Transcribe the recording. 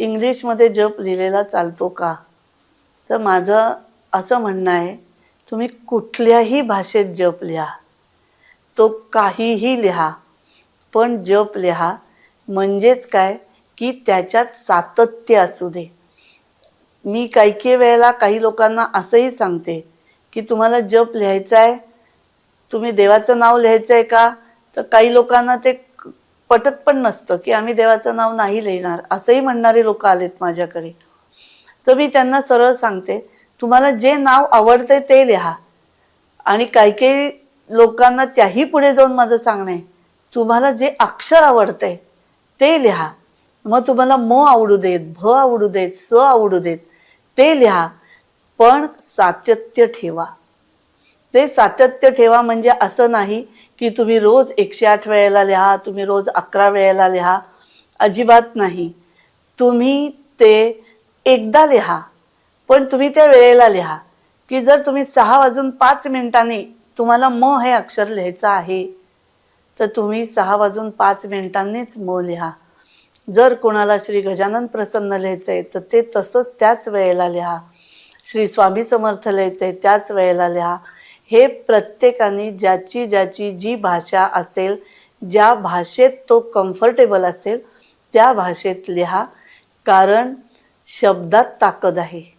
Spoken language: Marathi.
इंग्लिशमध्ये जप लिहिलेला चालतो का? तर माझं असं म्हणणं आहे तुम्ही कुठल्याही भाषेत जप लिहा. तो काहीही लिहा पण जप लिहा म्हणजेच काय? की त्याच्यात सातत्य असू दे. मी काही काही वेळेला काही लोकांना असंही सांगते की तुम्हाला जप लिहायचा आहे तुम्ही देवाचं नाव लिहायचं आहे का? तर काही लोकांना ते पटत पण नसतं की आम्ही देवाचं नाव नाही लिहिणार. असंही म्हणणारे लोक आलेत माझ्याकडे. तर मी त्यांना सरळ सांगते तुम्हाला जे नाव आवडते ते लिहा. आणि काही काही लोकांना त्याही पुढे जाऊन माझं सांगणं आहे तुम्हाला जे अक्षर आवडते ते लिहा. मग तुम्हाला म आवडू देत भ आवडू देत स आवडू देत ते लिहा. पण सातत्य ठेवा. ते सातत्य ठेवा म्हणजे असं नाही की तुम्ही रोज एकशे आठ वेळेला लिहा तुम्ही रोज अकरा वेळेला लिहा. अजिबात नाही. तुम्ही ते एकदा लिहा पण तुम्ही त्या वेळेला लिहा की जर तुम्ही सहा वाजून पाच मिनिटांनी तुम्हाला म हे अक्षर लिहायचं आहे तर तुम्ही सहा वाजून पाच मिनिटांनीच म लिहा. जर कोणाला श्री गजानन प्रसन्न लिहायचं आहे तर ते तसंच त्याच वेळेला लिहा. श्री स्वामी समर्थ लिहायचं आहे त्याच वेळेला लिहा. हे प्रत्येकाने ज्याची ज्याची जी भाषा असेल ज्या भाषेत तो कम्फर्टेबल असेल त्या भाषेत लिहा. कारण शब्दात ताकद आहे.